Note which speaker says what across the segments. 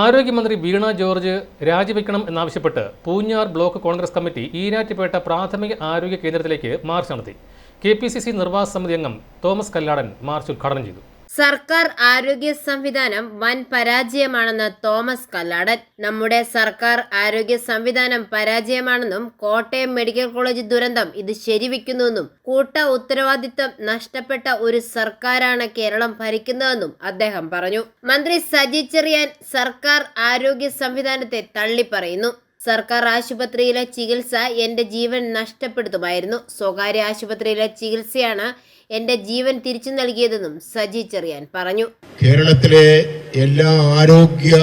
Speaker 1: ആരോഗ്യമന്ത്രി വീണ ജോർജ് രാജിവെക്കണം എന്നാവശ്യപ്പെട്ട് പൂഞ്ഞാർ ബ്ലോക്ക് കോൺഗ്രസ് കമ്മിറ്റി ഈരാറ്റുപേട്ട പ്രാഥമിക ആരോഗ്യ കേന്ദ്രത്തിലേക്ക് മാർച്ച് നടത്തി. കെ പി സി സി നിർവാഹക സമിതി അംഗം തോമസ് കല്ലാടൻ മാർച്ച് ഉദ്ഘാടനം ചെയ്തു.
Speaker 2: സർക്കാർ ആരോഗ്യ സംവിധാനം വൻ പരാജയമാണെന്ന് തോമസ് കല്ലാടൻ. നമ്മുടെ സർക്കാർ ആരോഗ്യ സംവിധാനം പരാജയമാണെന്നും കോട്ടയം മെഡിക്കൽ കോളേജ് ദുരന്തം ഇത് ശരിവെക്കുന്നുവെന്നും കൂട്ട ഉത്തരവാദിത്തം നഷ്ടപ്പെട്ട ഒരു സർക്കാരാണ് കേരളം ഭരിക്കുന്നതെന്നും അദ്ദേഹം പറഞ്ഞു. മന്ത്രി സജി ചെറിയാൻ സർക്കാർ ആരോഗ്യ സംവിധാനത്തെ തള്ളിപ്പറയുന്നു. സർക്കാർ ആശുപത്രിയിലെ ചികിത്സ എന്റെ ജീവൻ നഷ്ടപ്പെടുത്തുമായിരുന്നു. സ്വകാര്യ ആശുപത്രിയിലെ ചികിത്സയാണ് എന്റെ ജീവൻ തിരിച്ചു നൽകിയതെന്നും സജി ചെറിയാൻ പറഞ്ഞു.
Speaker 3: കേരളത്തിലെ എല്ലാ ആരോഗ്യ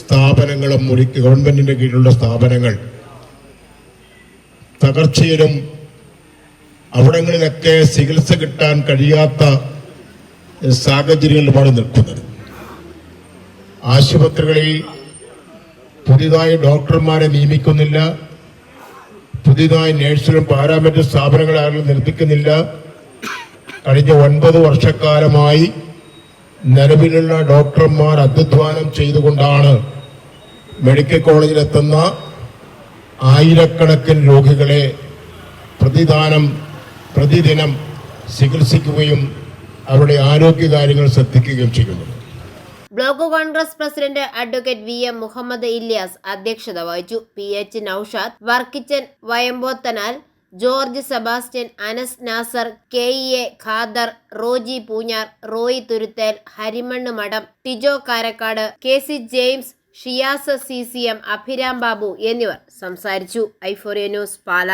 Speaker 3: സ്ഥാപനങ്ങളും മുറി ഗവൺമെന്റിന്റെ കീഴിലുള്ള സ്ഥാപനങ്ങൾ തകർച്ചയിലും അവിടങ്ങളിലൊക്കെ ചികിത്സ കിട്ടാൻ കഴിയാത്ത സാഹചര്യങ്ങളിലുമാണ് നിൽക്കുന്നത്. ആശുപത്രികളിൽ പുതിയതായി ഡോക്ടർമാരെ നിയമിക്കുന്നില്ല. പുതിയതായി നേഴ്സിലും പാരാമെഡിക്കൽ സ്ഥാപനങ്ങൾ ആരും കഴിഞ്ഞ ഒൻപത് വർഷക്കാലമായി നിലവിലുള്ള ഡോക്ടർമാർ അധ്വാനം ചെയ്തുകൊണ്ടാണ് മെഡിക്കൽ കോളേജിലെത്തുന്ന ആയിരക്കണക്കിന് രോഗികളെ പ്രതിദാനം പ്രതിദിനം ചികിത്സിക്കുകയും അവരുടെ ആരോഗ്യകാര്യങ്ങൾ ശ്രദ്ധിക്കുകയും ചെയ്യുന്നത്.
Speaker 2: Block Congress president advocate V M Muhammad Ilyas അധ്യക്ഷത വഹിച്ചു. P H Naushad Varkichan Vayampothanal George Sebastian Anas Nasar K E A Khader Roji Poonjar Roy Thuruthel Harimannu Madom Tijo Karakkad K C James Shiyas C C M Abhiram Babu എന്നിവർ സംസാരിച്ചു. ഐഫോറിയ news പാല.